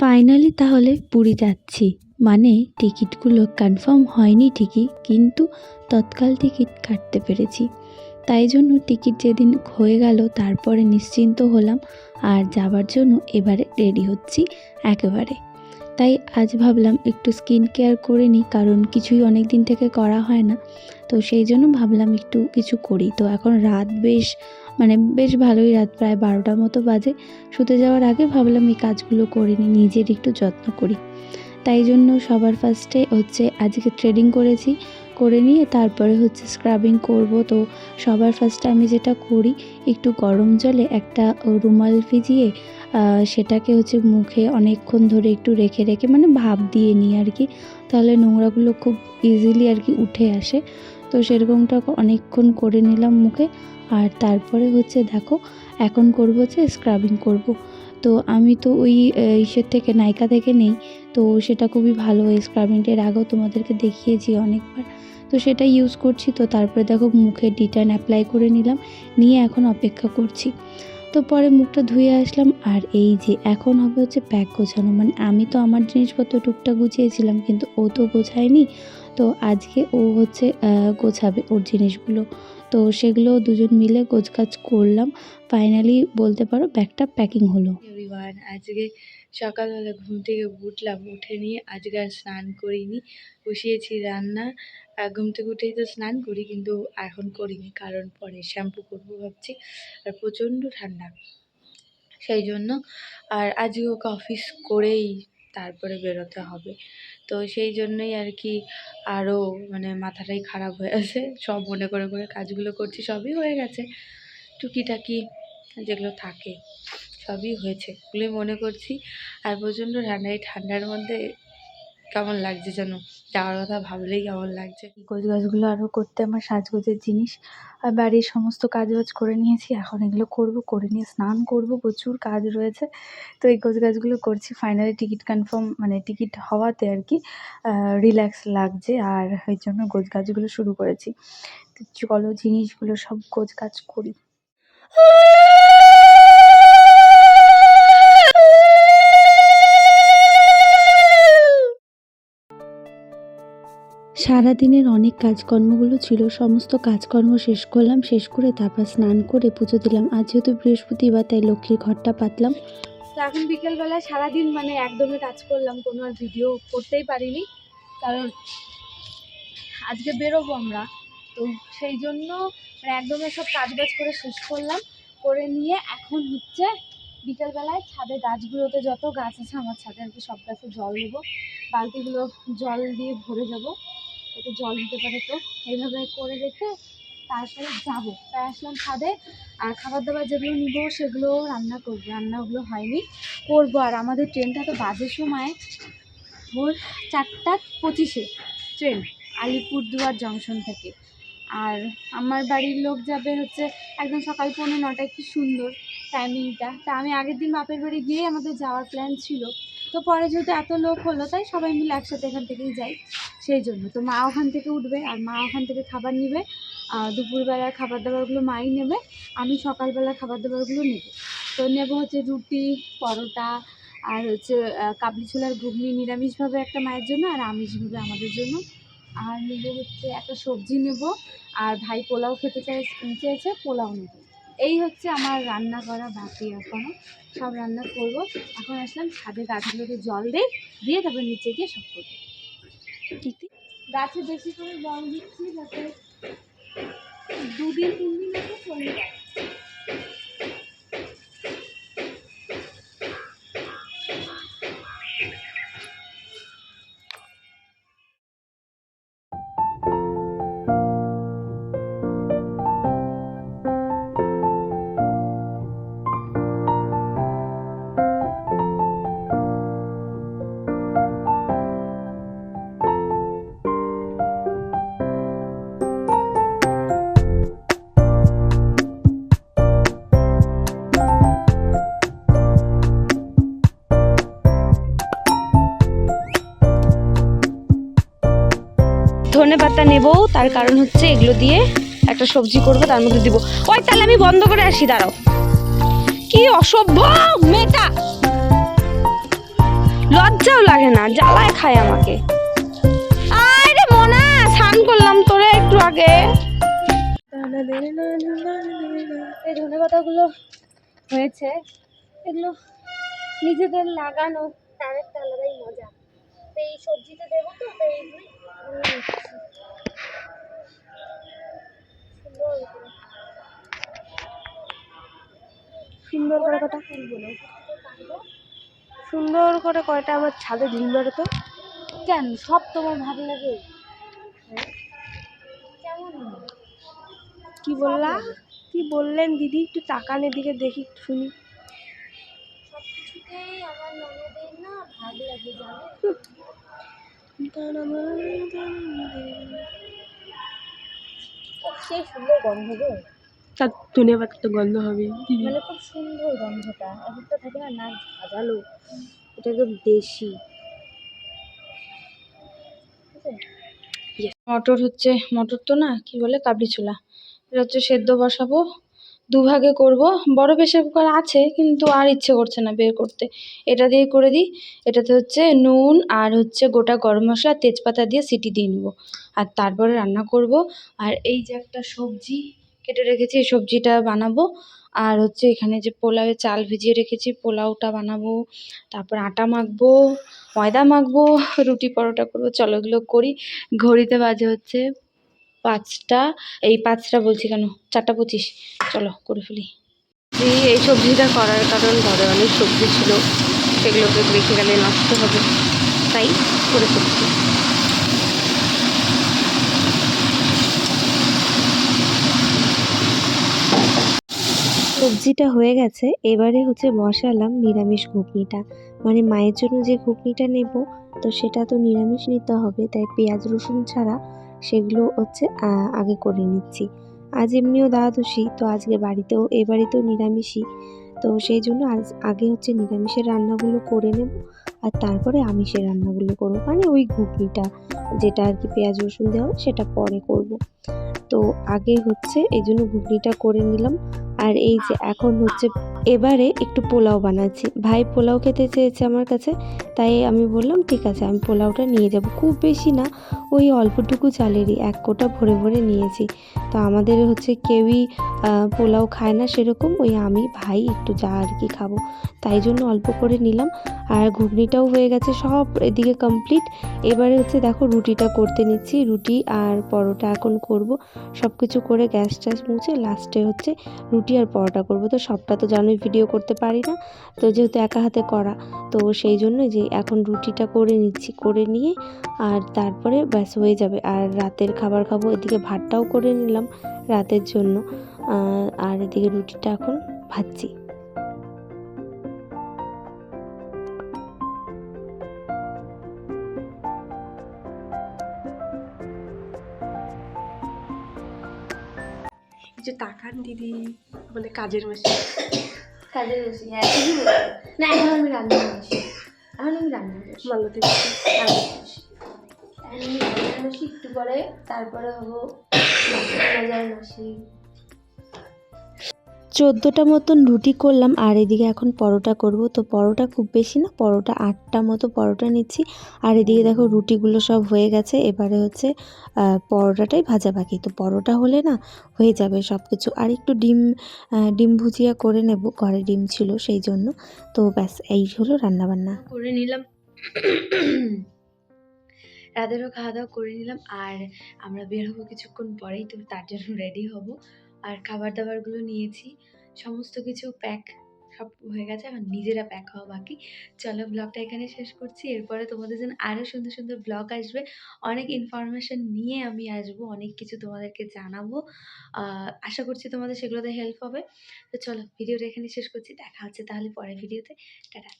Finally তাহলে পুরী যাচ্ছি। মানে টিকিটগুলো কনফার্ম হয়নি ঠিকই, কিন্তু তৎকাল টিকিট কাটতে পেরেছি। তাই জন্য টিকিট যেদিন হয়ে গেল, তারপরে নিশ্চিন্ত হলাম, আর যাবার জন্য এবারে রেডি হচ্ছি একেবারে। তাই আজ ভাবলাম একটু স্কিন কেয়ার করে নিই, কারণ কিছুই অনেক দিন থেকে করা হয় না। তো সেই জন্য ভাবলাম একটু কিছু করি। তো এখন রাত বেশ মানে বেশ ভালোই রাত প্রায় বারোটার মতো বাজে। শুতে যাওয়ার আগে ভাবলাম এই কাজগুলো করে নিই, নিজের একটু যত্ন করি। তাই জন্য সবার ফার্স্টে হচ্ছে আজকে ট্রেডিং করেছি, করে নিয়ে তারপরে হচ্ছে স্ক্রাবিং করব। তো সবার ফার্স্টে আমি যেটা করি, একটু গরম জলে একটা রুমাল ভিজিয়ে সেটাকে হচ্ছে মুখে অনেকক্ষণ ধরে একটু রেখে রেখে মানে ভাপ দিয়ে নিই আর কি। তাহলে নোংরাগুলো খুব ইজিলি আর কি উঠে আসে। তো সেরকমটা অনেকক্ষণ করে নিলাম মুখে। আর তারপরে হচ্ছে দেখো, এখন করব হচ্ছে স্ক্রাবিং করব। তো আমি তো ওই ইসের থেকে নায়িকা থেকে নেই, তো সেটা খুবই ভালো ওই স্ক্রাবিংটার আগেও তোমাদেরকে দেখিয়েছি অনেকবার। তো সেটা ইউজ করছি, তো তারপরে দেখো মুখে ডিটার্ন অ্যাপ্লাই করে নিলাম। নিয়ে এখন অপেক্ষা করছি। তো পরে মুখটা ধুয়ে আসলাম, আর এই যে এখন হবে হচ্ছে প্যাক গোছানো। মানে আমি তো আমার জিনিসপত্র টুকটা গুছিয়েছিলাম, কিন্তু ও তো গোছায়নি। তো আজকে ও হচ্ছে গোছাবে ওর জিনিসগুলো। তো সেগুলো দুজন মিলে গোছকাজ করলাম। ফাইনালি বলতে পারো ব্যাগটা প্যাকিং হলো। আজকে সকালবেলা ঘুম থেকে উঠলাম। উঠে নিয়ে আজকে আর স্নান করিনি। বসিয়েছি রান্না। আর ঘুম থেকে উঠেই তো স্নান করি, কিন্তু এখন করিনি কারণ পরে শ্যাম্পু করব ভাবছি। আর প্রচণ্ড ঠান্ডা। সেই জন্য আর আজকে ওকে অফিস করেই তারপরে বেরোতে হবে। তো সেই জন্যই আর কি আরও মানে মাথাটাই খারাপ হয়ে আছে। সব মনে করে করে কাজগুলো করছি, সবই হয়ে গেছে। টুকিটাকি যেগুলো থাকে, সবই হয়েছে। বলে মনে করছি। আর প্রচণ্ড ঠান্ডা এই ঠান্ডার মধ্যে কেমন লাগছে যেন? যাওয়ার কথা ভাবলেই কেমন লাগছে। গোছ গাছগুলো আরও করতে আমার সাজগোজের জিনিস। আর বাড়ির সমস্ত কাজ বাজ করে নিয়েছি। এখন এগুলো করব করে নিয়ে স্নান করব প্রচুর কাজ রয়েছে। তো এই গোছ গাছগুলো করছি। ফাইনালি টিকিট কনফার্ম মানে টিকিট হওয়াতে আর কি রিল্যাক্স লাগছে। আর ওই জন্য গোছ গাছগুলো শুরু করেছি। তো চলো জিনিসগুলো সব গোছ গাছ করি সারাদিনের অনেক কাজকর্মগুলো ছিল, সমস্ত কাজকর্ম শেষ করলাম, শেষ করে তারপর স্নান করে পুজো দিলাম। আজ যেহেতু বৃহস্পতিবার, তাই লক্ষ্মীর ঘরটা পাতলাম। তো এখন বিকেলবেলা সারাদিন মানে একদমই কাজ করলাম, কোনো আর ভিডিও করতেই পারিনি। কারণ আজকে বেরোবো আমরা। তো সেই জন্য মানে একদমই সব কাজ বাজ করে শেষ করলাম। করে নিয়ে এখন হচ্ছে বিকেলবেলায় ছাদে গাছগুলোতে যত গাছ আছে, আমার ছাদে আর কি সব গাছে জল দেবো। বালতিগুলো জল দিয়ে ভরে যাব। যাতে জল দিতে পারে তো। এইভাবে করে রেখে তারপরে যাব। তাই আসলাম ছাদে আর খাবার দাবার যেগুলো নিবো, সেগুলো রান্না করব। রান্নাগুলো হয়নি, করব। আর আমাদের ট্রেনটা তো বাজে সময়। ভোর চারটা পঁচিশে ট্রেন, আলিপুরদুয়ার জংশন থেকে। আর আমার বাড়ির লোক যাবে হচ্ছে একদম সকাল পৌনে নটায়। কি সুন্দর টাইমিংটা তা আমি আগের দিন বাপের বাড়ি গিয়ে আমাদের যাওয়ার প্ল্যান ছিল। তো পরে যেহেতু এত লোক হলো, তাই সবাই মিলে একসাথে এখান থেকেই যাই। সেই জন্য। তো মা ওখান থেকে উঠবে আর মা ওখান থেকে খাবার নেবে দুপুরবেলার খাবার দাবারগুলো মাই নেবে, আমি সকালবেলার খাবার দাবারগুলো নেব। তো নেব হচ্ছে রুটি, পরোটা, আর হচ্ছে কাবলি ছোলার ঘুগনি নিরামিষভাবে একটা মায়ের জন্য আর আমিষভাবে আমাদের জন্য। আর নেব হচ্ছে একটা সবজি নেব, আর ভাই পোলাও খেতে চাই চেয়েছে, পোলাও নেব। এই হচ্ছে আমার রান্না করা বাকি এখনও সব রান্না করব। এখন আসলাম ছাদে গাছগুলোকে জল দেই দিয়ে তারপর নিচে গিয়ে সব করব। গাছে বেশি করে জল দিচ্ছি যাতে দুদিন তিন দিন চলে যায়। ধনে পাতা নেব, তার কারণ হচ্ছে এগুলো দিয়ে একটা সবজি করব, তার মধ্যে দিব। ওই, তাহলে আমি বন্ধ করে আসি, দাঁড়াও। কি অসভ্য মেয়েটা! লজ্জাও লাগে না, জ্বালায় খায় আমাকে। আরে মনা, স্নান করলাম তোরে একটু আগে। এই ধনে পাতাগুলো হয়েছে, এগুলো নিজেদের লাগানো, তার একটা আলাদাই মজা। এই সবজিতে দেবো তো এইগুলোই। সুন্দর করে। কটা? সুন্দর করে কয়টা? আমার ছাদে ঢিল মারো তো। কেন? সব তোমার ভালো লাগে? কি বললা? কি বললেন দিদি? একটু তাকানের দিকে দেখি একটু শুনি। সব কিছুতেই আমার ননদের না ভাগ লাগে জানো? সেই সুন্দর গন্ধ গো। তার ধনিয়া পাতা তো গন্ধ হবে মানে খুব সুন্দর গন্ধটা। এক একটা থাকে না না ঝাঁঝালো। এটা একদম দেশি। মটর হচ্ছে মটর তো না কি বলে কাবলি ছোলা। এটা হচ্ছে সেদ্ধ বসাবো দুভাগে করব। বড় প্রেশার কুকার আছে, কিন্তু আর ইচ্ছে করছে না বের করতে। এটা দিয়ে করে দিই। এটাতে হচ্ছে নুন আর হচ্ছে গোটা গরম মশলা তেজপাতা দিয়ে সিটি দিয়ে নেব। আর তারপরে রান্না করব। আর এই যে একটা সবজি কেটে রেখেছি, এই সবজিটা বানাবো। আর হচ্ছে এখানে যে পোলাওয়ের চাল ভিজিয়ে রেখেছি, পোলাওটা বানাবো। তারপর আটা মাখবো, ময়দা মাখবো, রুটি পরোটা করব। চলো এগুলো করি। ঘড়িতে বাজে হচ্ছে পাঁচটা, এই পাঁচটা বলছি কেন? চারটা পঁচিশ। চলো, করে ফেলি। এই সবজিটা করার কারণ ঘরে অনেক সবজি ছিল। সেগুলোকে রেখে গেলে নষ্ট হবে। তাই করে ফেলছি। সবজিটা হয়ে গেছে। এবারে হচ্ছে বসালাম নিরামিষ ঘুগনিটা। মানে মায়ের জন্য যে ঘুগনিটা নেব, তো সেটা তো নিরামিষ নিতে হবে। তাই পেঁয়াজ রসুন ছাড়া সেগুলো হচ্ছে আগে করে নিচ্ছি। আজ এমনিও দ্বাদশী, তো আজকে বাড়িতেও, এ বাড়িতেও নিরামিষই। তো সেই জন্য আজ আগে হচ্ছে নিরামিষের রান্নাগুলো করে নেব, আর তারপরে আমিষের রান্নাগুলো করব। মানে ওই ঘুগনিটা, যেটা আর কি পেঁয়াজ রসুন দেওয়া সেটা পরে করব। তো আগে হচ্ছে এই জন্য ঘুগনিটা করে নিলাম। আর এই যে এখন হচ্ছে এবারে একটু পোলাও বানাচ্ছি। ভাই পোলাও খেতে চেয়েছে আমার কাছে, তাই আমি বললাম, ঠিক আছে, আমি পোলাওটা নিয়ে যাব। খুব বেশি না, ওই অল্পটুকু চালেরই, এক কোটা ভরে ভরে নিয়েছি। তো আমাদের হচ্ছে কেউই পোলাও খায় না সেরকম, ওই আমি, ভাই একটু যা আর কি খাব। তাই জন্য অল্প করে নিলাম। আর ঘুগনিটাও হয়ে গেছে সব এদিকে কমপ্লিট এবারে হচ্ছে দেখো রুটিটা করতে নিচ্ছি, রুটি আর পরোটা এখন করব। সব কিছু করে গ্যাস ট্যাস মুছে লাস্টে হচ্ছে রুটি আর পরোটা করব। তো সবটা তো জানোই ভিডিও করতে পারি না। তো যেহেতু একা হাতে করা, তো সেই জন্য যে এখন রুটিটা করে নিচ্ছি, করে নিয়ে আর তারপরে ব্যাস হয়ে যাবে। আর রাতের খাবার খাব, এদিকে ভাতটাও করে নিলাম রাতের জন্য। আর এদিকে রুটিটা এখন ভাজছি। যে তাকান দিদি মানে কাজের মাসে কাজের মেশিন হ্যাঁ না এখন আমি রান্না করি এখন আমি রান্না রান্না এখন আমি রান্না করি একটু পরে তারপরে হব মজার মাসি চোদ্দোটা মতন রুটি করলাম আর এদিকে এখন পরোটা করব। তো পরোটা খুব বেশি না, পরোটা আটটা মতো পরোটা নিচ্ছি। আর এদিকে দেখো রুটিগুলো সব হয়ে গেছে, এবারে হচ্ছে পরোটাটাই ভাজা বাকি। তো পরোটা হলে না হয়ে যাবে সব কিছু আর একটু ডিম ডিম ভুজিয়া করে নেব, ঘরে ডিম ছিল সেই জন্য। তো ব্যাস, এই হলো রান্নাবান্না। করে নিলাম। রাতেরও খাওয়া দাওয়া করে নিলাম। আর আমরা বের হব কিছুক্ষণ পরেই, তো তার জন্য রেডি হব। আর খাবার দাবারগুলো নিয়েছি। সমস্ত কিছু প্যাক সব হয়ে গেছে, এখন নিজেরা প্যাক হওয়া বাকি। চলো ব্লগটা এখানে শেষ করছি। এরপরে তোমাদের জন্য আরও সুন্দর সুন্দর ব্লগ আসবে। অনেক ইনফরমেশন নিয়ে আমি আসব, অনেক কিছু তোমাদেরকে জানাব। আশা করছি তোমাদের সেগুলোতে হেল্প হবে। তো চলো ভিডিওটা এখানে শেষ করছি। দেখা হচ্ছে তাহলে পরের ভিডিওতে। টাটা।